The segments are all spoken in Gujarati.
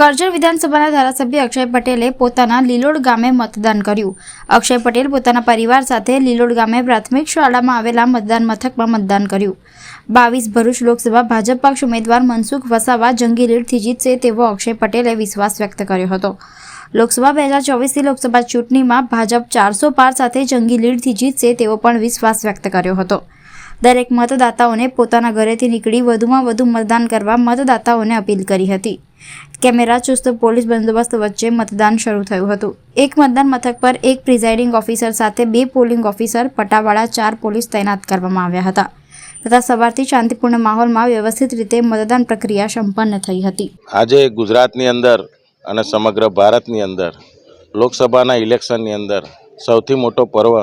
કરજણ વિધાનસભાના ધારાસભ્ય અક્ષય પટેલે પોતાના લીલોડ ગામે મતદાન કર્યું. અક્ષય પટેલ પોતાના પરિવાર સાથે લીલોડ ગામે પ્રાથમિક શાળામાં આવેલા મતદાન મથકમાં મતદાન કર્યું. બાવીસ ભરૂચ લોકસભા ભાજપ પક્ષ ઉમેદવાર મનસુખ વસાવા જંગી લીડથી જીતશે તેવો અક્ષય પટેલે વિશ્વાસ વ્યક્ત કર્યો હતો. લોકસભા બે હજાર ચોવીસથી લોકસભા ચૂંટણીમાં ભાજપ ચારસો પાર સાથે જંગી લીડથી જીતશે તેવો પણ વિશ્વાસ વ્યક્ત કર્યો હતો. દરેક મતદાતાઓને પોતાના ઘરેથી નીકળી વધુમાં વધુ મતદાન કરવા મતદાતાઓને અપીલ કરી હતી. કેમેરા ચુસ્ત પોલીસ બંદોબસ્ત વચ્ચે મતદાન શરૂ થયું હતું. એક મતદાન મથક પર એક પ્રિઝાઇડિંગ ઓફિસર સાથે બે પોલિંગ ઓફિસર, પટાવાળા ચાર પોલીસ તૈનાત કરવામાં આવ્યા હતા. તથા સવારથી શાંતિપૂર્ણ માહોલમાં વ્યવસ્થિત રીતે મતદાન પ્રક્રિયા સંપન્ન થઈ હતી. આજે ગુજરાતની અંદર અને સમગ્ર ભારતની અંદર, લોકસભાના ઇલેક્શનની અંદર સૌથી મોટો પર્વ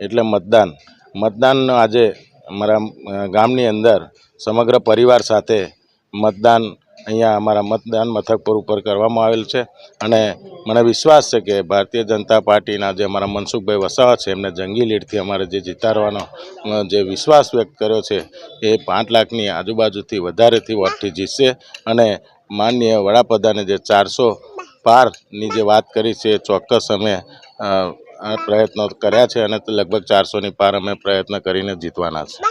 એટલે મતદાન. મતદાનનો આજે અમારા ગામની અંદર સમગ્ર પરિવાર સાથે મતદાન, અહીંયા અમારા મતદાન મથક પર ઉપર કરવામાં આવેલ છે. અને મને વિશ્વાસ છે કે ભારતીય જનતા પાર્ટીના જે અમારા મનસુખભાઈ વસાવા છે, એમને જંગી લીડથી અમારે જે જીતાડવાનો જે વિશ્વાસ વ્યક્ત કર્યો છે, એ પાંચ લાખની આજુબાજુથી વધારેથી વોટથી જીતશે. અને માનનીય વડાપ્રધાને જે ચારસો પારની જે વાત કરી છે, એ ચોક્કસ અમે પ્રયત્નો કર્યા છે અને લગભગ ચારસોની પાર અમે પ્રયત્ન કરીને જીતવાના છે.